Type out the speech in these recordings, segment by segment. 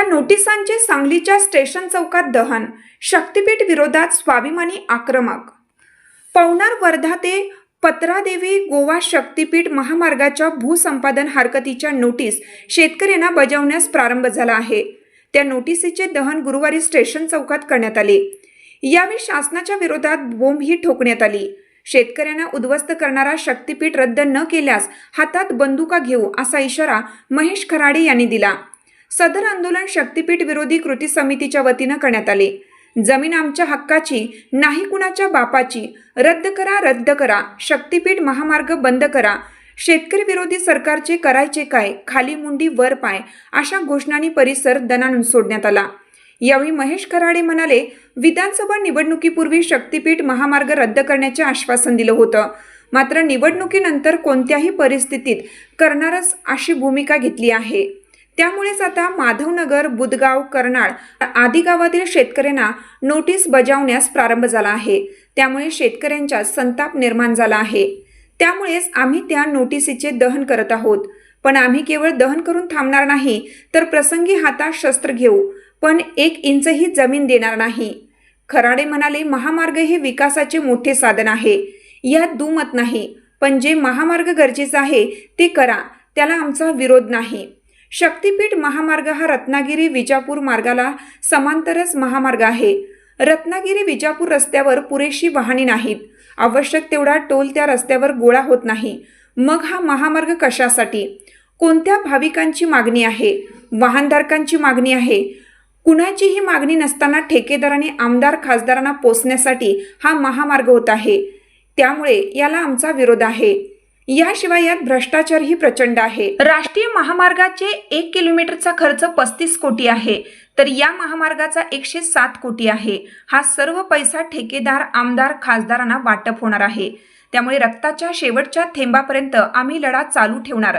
या नोटिसांचे सांगलीच्या स्टेशन चौकात दहन शक्तीपीठ विरोधात स्वाभिमानी आक्रमक. पवनार वर्धा ते पत्रादेवी गोवा शक्तीपीठ महामार्गाच्या भूसंपादन हरकतीच्या नोटीस शेतकऱ्यांना बजावण्यास प्रारंभ झाला आहे. त्या नोटिसीचे दहन गुरुवारी स्टेशन चौकात करण्यात आले. यावेळी शासनाच्या विरोधात बोंबही ठोकण्यात आली. शेतकऱ्यांना उद्ध्वस्त करणारा शक्तीपीठ रद्द न केल्यास हातात बंदुका घेऊ असा इशारा महेश खराडे यांनी दिला. सदर आंदोलन शक्तीपीठ विरोधी कृती समितीच्या वतीनं करण्यात आले. जमीन आमच्या हक्काची नाही कुणाच्या बापाची. रद्द करा रद्द करा. शक्तीपीठ महामार्ग बंद करा. शेतकरी विरोधी सरकारचे करायचे काय? खाली मुंडी वर पाय. अशा घोषणांनी परिसर दणाणून सोडण्यात आला. यावेळी महेश खराडे म्हणाले विधानसभा निवडणुकीपूर्वी शक्तीपीठ महामार्ग रद्द करण्याचे आश्वासन दिलं होतं. मात्र निवडणुकीनंतर कोणत्याही परिस्थितीत करणारच अशी भूमिका घेतली आहे. त्यामुळेच आता माधवनगर बुदगाव कर्नाळ आदी गावातील शेतकऱ्यांना नोटीस बजावण्यास प्रारंभ झाला आहे. त्यामुळे शेतकऱ्यांच्या संताप निर्माण झाला आहे. त्यामुळेच आम्ही त्या नोटिसीचे दहन करत आहोत. पण आम्ही केवळ दहन करून थांबणार नाही तर प्रसंगी हातात शस्त्र घेऊ. पण एक इंचही जमीन देणार नाही. खराडे म्हणाले महामार्ग हे विकासाचे मोठे साधन आहे. यात दुमत नाही. पण जे महामार्ग गरजेचा आहे ते करा. त्याला आमचा विरोध नाही. शक्तीपीठ महामार्ग हा रत्नागिरी विजापूर मार्गाला समांतरच महामार्ग आहे. रत्नागिरी विजापूर रस्त्यावर पुरेशी वाहने नाहीत. आवश्यक तेवढा टोल त्या रस्त्यावर गोळा होत नाही. मग हा महामार्ग कशासाठी? कोणत्या भाविकांची मागणी आहे? वाहनधारकांची मागणी आहे. कुणाचीही मागणी नसताना ठेकेदाराने आमदार खासदारांना पोचण्यासाठी हा महामार्ग होत आहे. त्यामुळे याला आमचा विरोध आहे. याशिवाय यात भ्रष्टाचारही प्रचंड आहे. राष्ट्रीय महामार्गाचे एक किलोमीटरचा खर्च पस्तीस कोटी आहे. तर या महामार्गाचा एकशे सात कोटी आहे. हा सर्व पैसा ठेकेदार आमदार खासदारांना वाटप होणार आहे. त्यामुळे रक्ताच्या शेवटच्या थेंबापर्यंत आम्ही लढा चालू ठेवणार.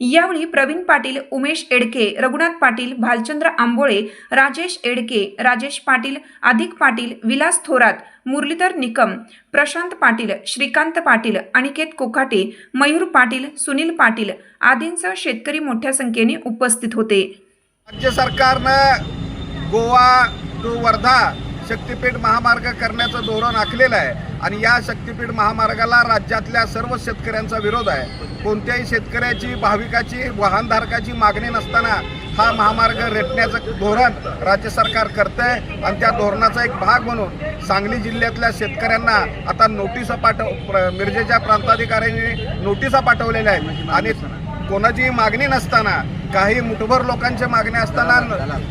यावेळी प्रवीण पाटील उमेश एडके रघुनाथ पाटील भालचंद्र आंबोळे राजेश एडके राजेश पाटील अधिक पाटील विलास थोरात मुरलीधर निकम प्रशांत पाटील श्रीकांत पाटील अनिकेत कोकाटे मयूर पाटील सुनील पाटील आदींसह शेतकरी मोठ्या संख्येने उपस्थित होते. राज्य सरकारनं गोवा टू वर्धा शक्तीपीठ महामार्ग करण्याचं धोरण आखलेलं आहे आणि या शक्तीपीठ महामार्गाला राज्यातल्या सर्व शेतकऱ्यांचा विरोध आहे. कोणत्याही शेतकऱ्याची भाविकाची वाहनधारकाची मागणी नसताना हा महामार्ग रेटण्याचं धोरण राज्य सरकार करतंय आणि त्या धोरणाचा एक भाग म्हणून सांगली जिल्ह्यातल्या शेतकऱ्यांना आता नोटिसा पाठव प्र- मिरजेच्या प्रांताधिकाऱ्यांनी नोटिसा पाठवलेल्या आहेत. आणि कोणाची मागणी नसताना काही मुठभर लोकांच्या मागण्या असताना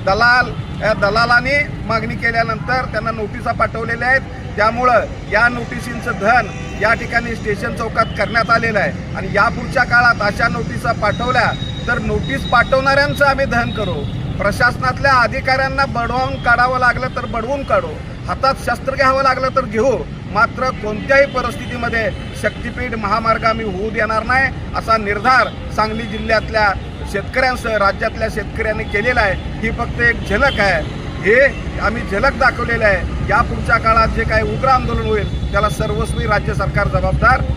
दलाल या दलालाने मागणी केल्यानंतर त्यांना नोटिसा पाठवलेल्या आहेत. त्यामुळं या नोटिसींचं धन या ठिकाणी स्टेशन चौकात करण्यात आलेलं आहे. आणि यापुढच्या काळात अशा नोटिसा पाठवल्या तर नोटीस पाठवणाऱ्यांचं आम्ही धन करू. प्रशासनातल्या अधिकाऱ्यांना बडवून काढावं लागलं तर बडवून काढू. हातात शस्त्र घ्यावं लागलं तर घेऊ. मात्र कोणत्याही परिस्थितीमध्ये शक्तीपीठ महामार्ग आम्ही होऊ देणार नाही असा निर्धार सांगली जिल्ह्यातल्या शेतकऱ्यांसह राज्यातल्या शेतकऱ्यांनी केलेला आहे. ही फक्त एक झलक आहे. हे आम्ही झलक दाखवलेलं आहे. या पुढच्या काळात जे काही उग्र आंदोलन होईल त्याला सर्वस्वी राज्य सरकार जबाबदार